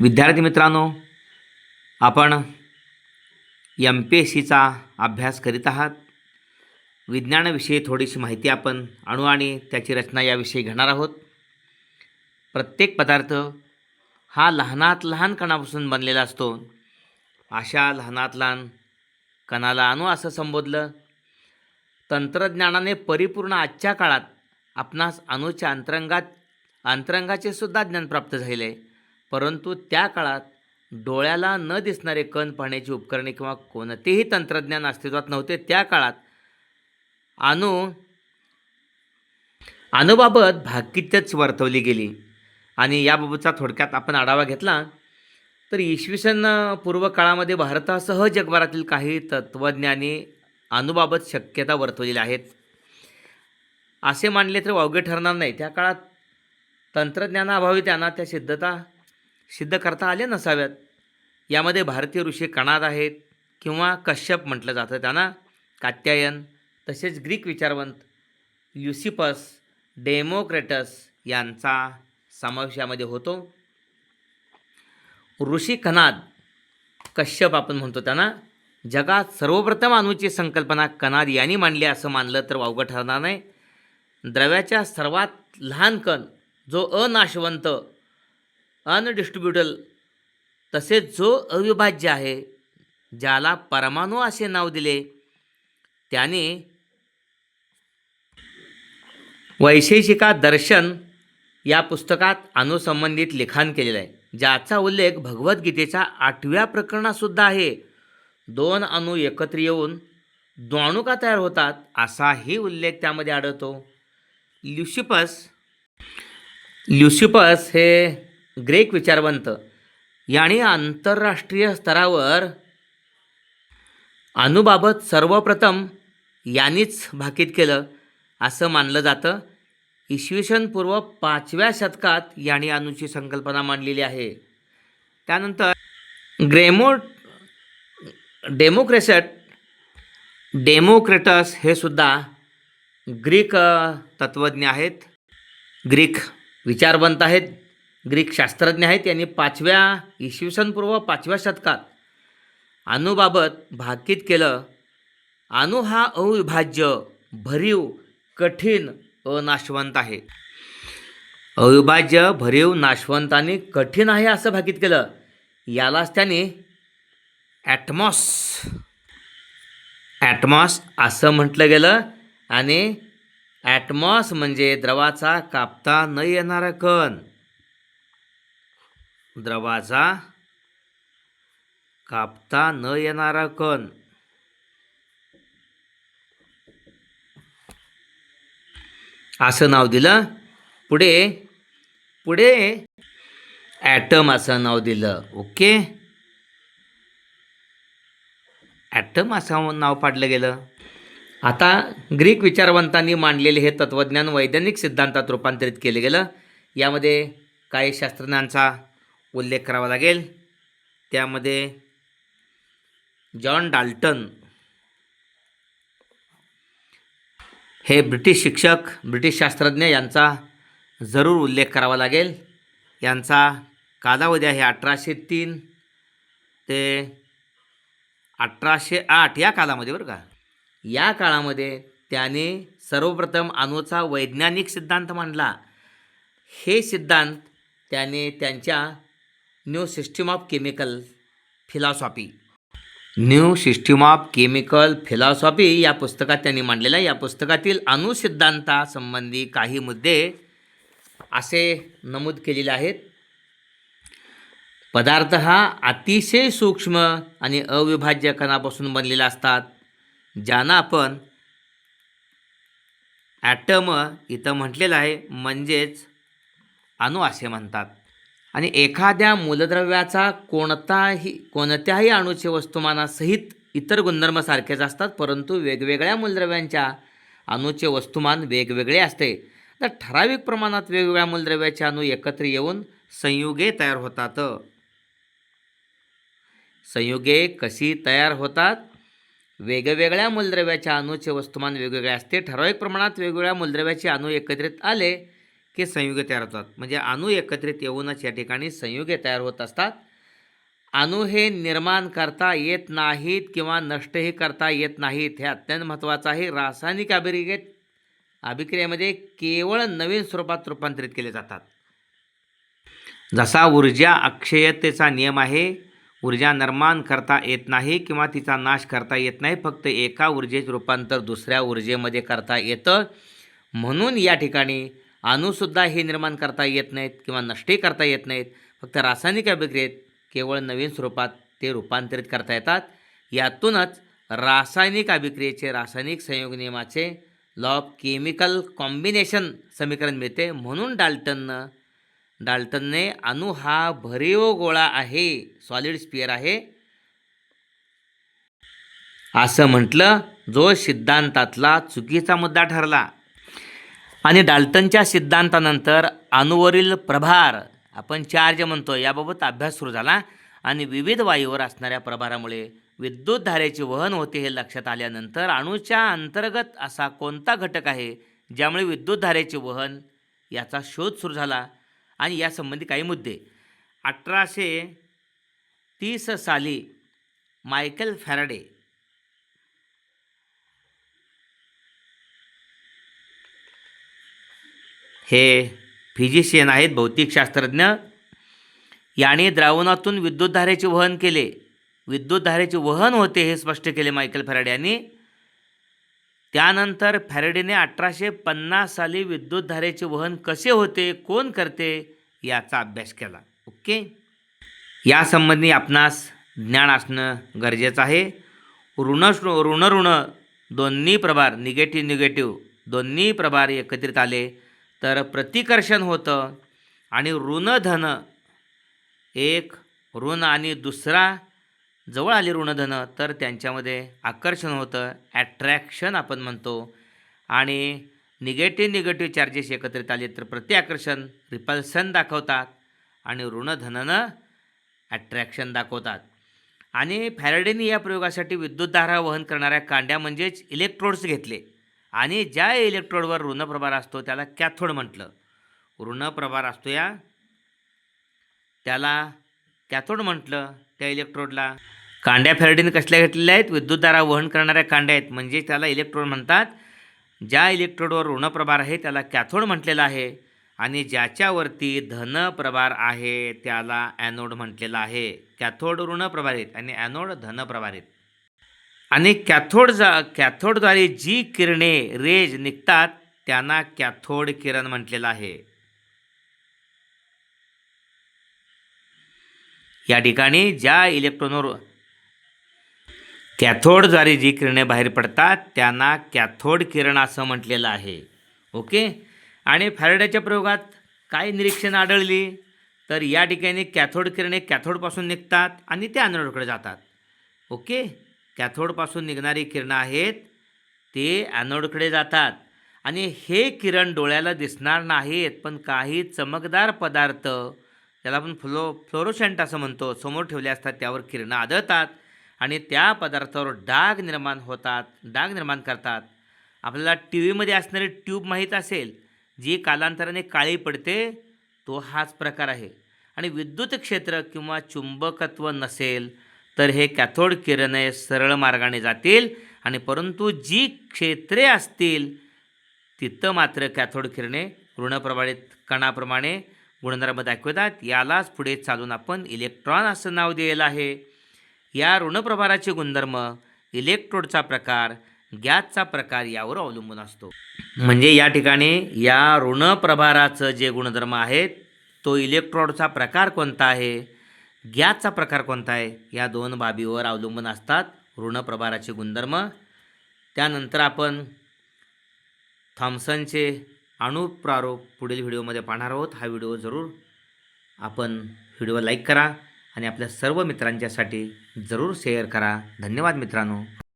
विद्यार्थी मित्रांनो आपण एम पी एस सीचा अभ्यास करीत आहात. विज्ञानाविषयी थोडीशी माहिती आपण अणू आणि त्याची रचना याविषयी घेणार आहोत. प्रत्येक पदार्थ हा लहानात लहान कणापासून बनलेला असतो. अशा लहानात लहान कणाला अणू असं संबोधलं. तंत्रज्ञानाने परिपूर्ण आजच्या काळात आपणास अणूच्या अंतरंगात अंतरंगाचे सुद्धा ज्ञान प्राप्त झाले आहे. परंतु त्या काळात डोळ्याला न दिसणारे कण पाहण्याची उपकरणे किंवा कोणतेही तंत्रज्ञान अस्तित्वात नव्हते. त्या काळात अणू अणूबाबत भाकित्यच वर्तवली गेली आणि याबाबतचा थोडक्यात आपण आढावा घेतला. तर इसवी सन पूर्व काळामध्ये भारतासह जगभरातील काही तत्त्वज्ञानी अणूबाबत शक्यता वर्तवलेल्या आहेत. असे मानले तर वावगे ठरणार नाही. त्या काळात तंत्रज्ञानाअभावी त्यांना त्या सिद्धता सिद्ध करता आल्या नसाव्यात. यामध्ये भारतीय ऋषी कणाद आहेत किंवा कश्यप म्हटलं जातं त्यांना. कात्यायन तसेच ग्रीक विचारवंत युसिपस डेमोक्रेटस यांचा समावेश यामध्ये होतो. ऋषी कणाद कश्यप आपण म्हणतो त्यांना. जगात सर्वप्रथम अणूची संकल्पना कणाद यांनी मांडली असं मानलं तर वावगं ठरणार नाही. द्रव्याच्या सर्वात लहान कण जो अनाशवंत अनडिस्ट्रीब्युटल तसेच जो अविभाज्य आहे ज्याला परमाणू असे नाव दिले त्याने वैशेषिका दर्शन या पुस्तकात अणुसंबंधित लिखाण केलेलं आहे ज्याचा उल्लेख भगवद्गीतेच्या आठव्या प्रकरणातसुद्धा आहे. दोन अणू एकत्र येऊन द्वाणुका तयार होतात असाही उल्लेख त्यामध्ये आढळतो. ल्युसिपस ल्युसिपस हे ग्रेक विचारवंत यांनी आंतरराष्ट्रीय स्तरावर अणूबाबत सर्वप्रथम यांनीच भाकीत केलं असं मानलं जातं. इसवी सन पूर्व पाचव्या शतकात याने अणूची संकल्पना मांडलेली आहे. त्यानंतर ग्रेमो डेमोक्रेसट डेमोक्रेटस हे सुद्धा ग्रीक तत्त्वज्ञ आहेत. ग्रीक विचारवंत आहेत. ग्रीक शास्त्रज्ञ आहेत यांनी पाचव्या इसवी सन पूर्व पाचव्या शतकात अणूबाबत भाकीत केलं. अणू हा अविभाज्य भरीव कठीण अनाशवंत आहे. अविभाज्य भरीव नाशवंत आणि कठीण आहे असं भाकीत केलं. यालाच त्याने ॲटमॉस ॲटमॉस असं म्हटलं गेलं आणि ॲटमॉस म्हणजे द्रवाचा कापता न येणारा कण. द्रवाचा कापता न येणारा कण. असं नाव दिलं. पुढे पुढे. ॲटम असं नाव दिलं. ओके. ॲटम असं नाव पाडलं गेलं. आता ग्रीक विचारवंतांनी मांडलेले हे तत्त्वज्ञान वैज्ञानिक सिद्धांतात रूपांतरित केले गेलं. यामध्ये काही शास्त्रज्ञांचा उल्लेख करावा लागेल. त्यामध्ये जॉन डाल्टन हे ब्रिटिश शिक्षक ब्रिटिश शास्त्रज्ञ यांचा जरूर उल्लेख करावा लागेल. यांचा कालावधी आहे अठराशे तीन ते अठराशे आठ या कालामध्ये बरं का. या काळामध्ये त्याने सर्वप्रथम अणूचा वैज्ञानिक सिद्धांत मांडला. हे सिद्धांत त्याने त्यांच्या New System of Chemical Philosophy New System of Chemical Philosophy या पुस्तकात त्यांनी मांडलेला या पुस्तकातील अणुसिद्धांतासंबंधी काही मुद्दे असे नमूद केलेले आहेत. पदार्थ हा अतिशय सूक्ष्म आणि अविभाज्य कणापासून बनलेला असतात ज्यांना आपण ॲटम इथं म्हटलेलं आहे म्हणजेच अणू असे म्हणतात. आणि एखाद्या मूलद्रव्याचा कोणताही कोणत्याही अणूचे वस्तुमानासहित इतर गुणधर्म सारखेच असतात परंतु वेगवेगळ्या मूलद्रव्यांच्या अणूचे वस्तुमान वेगवेगळे असते. तर ठराविक प्रमाणात वेगवेगळ्या मूलद्रव्याचे अणू एकत्र येऊन संयुगे तयार होतात. संयुगे कशी तयार होतात? वेगवेगळ्या मूलद्रव्याच्या अणूचे वस्तुमान वेगवेगळे असते. ठराविक प्रमाणात वेगवेगळ्या मूलद्रव्याचे अणू एकत्रित आले की संयुगे तयार होतात. म्हणजे अणू एकत्रित येऊनच या ठिकाणी संयुगे तयार होत असतात. अणू हे निर्माण करता येत नाहीत किंवा नष्टही करता येत नाहीत. हे अत्यंत महत्त्वाचं आहे. रासायनिक अभिक्रियेत अभिक्रियेमध्ये केवळ नवीन स्वरूपात रूपांतरित केले जातात. जसा ऊर्जा अक्षयतेचा नियम आहे ऊर्जा निर्माण करता येत नाही किंवा तिचा नाश करता येत नाही फक्त एका ऊर्जेचे रूपांतर दुसऱ्या ऊर्जेमध्ये करता येतं. म्हणून या ठिकाणी अणूसुद्धा हे निर्माण करता येत नाहीत किंवा नष्टही करता येत नाहीत. फक्त रासायनिक अभिक्रियेत केवळ नवीन स्वरूपात ते रूपांतरित करता येतात. यातूनच रासायनिक अभिक्रियेचे रासायनिक संयोग नियमाचे लॉ ऑफ केमिकल कॉम्बिनेशन समीकरण मिळते. म्हणून डाल्टननं डाल्टनने अणू हा भरीव गोळा आहे सॉलिड स्पिअर आहे. असं म्हटलं जो सिद्धांतातला चुकीचा मुद्दा ठरला. आणि डाल्टनच्या सिद्धांतानंतर अणुवरील प्रभार आपण चार्ज म्हणतो याबाबत अभ्यास सुरू झाला. आणि विविध वायूवर असणाऱ्या प्रभारामुळे विद्युत धारेचे वहन होते हे लक्षात आल्यानंतर अणूच्या अंतर्गत असा कोणता घटक आहे ज्यामुळे विद्युत धारेचे वहन याचा शोध सुरू झाला? आणि यासंबंधी काही मुद्दे. अठराशे तीस साली मायकेल फॅराडे हे फिजिशियन आहेत भौतिकशास्त्रज्ञ याने द्रावणातून विद्युतधारेचे वहन केले. विद्युतधारेचे वहन होते हे स्पष्ट केले मायकेल फॅरेडे यांनी. त्यानंतर फॅरेडेने अठराशे पन्नास साली विद्युतधारेचे वहन कसे होते कोण करते याचा अभ्यास केला. ओके? यासंबंधी आपणास ज्ञान असणं गरजेचं आहे. ऋण ऋण ऋण दोन्ही प्रभार निगेटिव्ह निगेटिव्ह दोन्ही प्रभार एकत्रित आले. तर प्रतिकर्षण होतं आणि ऋणधन एक ऋण आणि दुसरा जवळ आले ऋणधन तर त्यांच्यामध्ये आकर्षण होतं ॲट्रॅक्शन आपण म्हणतो. आणि निगेटिव्ह निगेटिव्ह चार्जेस एकत्रित आले तर प्रतिआकर्षण रिपल्सन दाखवतात आणि ऋणधननं ॲट्रॅक्शन दाखवतात. आणि फॅरेडेनी या प्रयोगासाठी विद्युतधारा वहन करणाऱ्या कांड्या म्हणजेच इलेक्ट्रोड्स घेतले. आणि ज्या इलेक्ट्रोडवर ऋणप्रभार असतो त्याला कॅथोड म्हटलं. ऋणप्रभार असतो या. त्याला कॅथोड म्हटलं त्या इलेक्ट्रोडला कांड्या फॅरेडीने कसल्या घेतलेल्या आहेत? विद्युतधारा वहन करणाऱ्या कांड्या आहेत. म्हणजे त्याला इलेक्ट्रोड म्हणतात. ज्या इलेक्ट्रोडवर ऋणप्रभार आहे त्याला कॅथोड म्हटलेलं आहे. आणि ज्याच्यावरती धनप्रभार आहे त्याला ॲनोड म्हटलेलं आहे. कॅथोड ऋणप्रभारित आणि ॲनोड धनप्रभारित आणि कॅथोड जा कॅथोडद्वारे जी किरणे रेज निघतात त्यांना कॅथोड किरण म्हटलेलं आहे. या ठिकाणी ज्या इलेक्ट्रॉनवर कॅथोडद्वारे जी किरणे बाहेर पडतात त्यांना कॅथोड किरण असं म्हटलेलं आहे. ओके? आणि फॅरेडेच्या प्रयोगात काय निरीक्षण आढळली? तर या ठिकाणी कॅथोड किरणे कॅथोडपासून निघतात आणि ते ॲनोडकडे जातात. ओके? कॅथोडपासून निघणारी किरणं आहेत ते ॲनोडकडे जातात. आणि हे किरण डोळ्याला दिसणार नाहीत पण काही चमकदार पदार्थ ज्याला आपण फ्लो फ्लोरोशंट असं म्हणतो समोर ठेवले असतात त्यावर किरणं आदळतात आणि त्या पदार्थावर डाग निर्माण होतात डाग निर्माण करतात. आपल्याला टी व्हीमध्ये असणारी ट्यूब माहीत असेल जी कालांतराने काळी पडते तो हाच प्रकार आहे. आणि विद्युत क्षेत्र किंवा चुंबकत्व नसेल तर हे कॅथोड किरणे सरळ मार्गाने जातील आणि परंतु जी क्षेत्रे असतील तिथं मात्र कॅथोड किरणे ऋणप्रभावित कणाप्रमाणे गुणधर्म दाखवतात. यालाच पुढे चालून आपण इलेक्ट्रॉन असं नाव दिलेलं आहे. या ऋणप्रभाराचे गुणधर्म इलेक्ट्रोडचा प्रकार गॅसचा प्रकार यावर अवलंबून असतो. म्हणजे या ठिकाणी या ऋणप्रभाराचं जे गुणधर्म आहेत तो इलेक्ट्रोडचा प्रकार कोणता आहे? गॅसचा प्रकार कोणता आहे? या दोन बाबीवर अवलंबून असतात ऋणप्रभाराचे गुणधर्म. त्यानंतर आपण थॉम्सनचे अणुप्रारूप पुढील व्हिडिओमध्ये पाहणार आहोत. हा व्हिडिओ जरूर आपण व्हिडिओ लाईक करा आणि आपल्या सर्व मित्रांच्यासाठी जरूर शेअर करा. धन्यवाद मित्रांनो.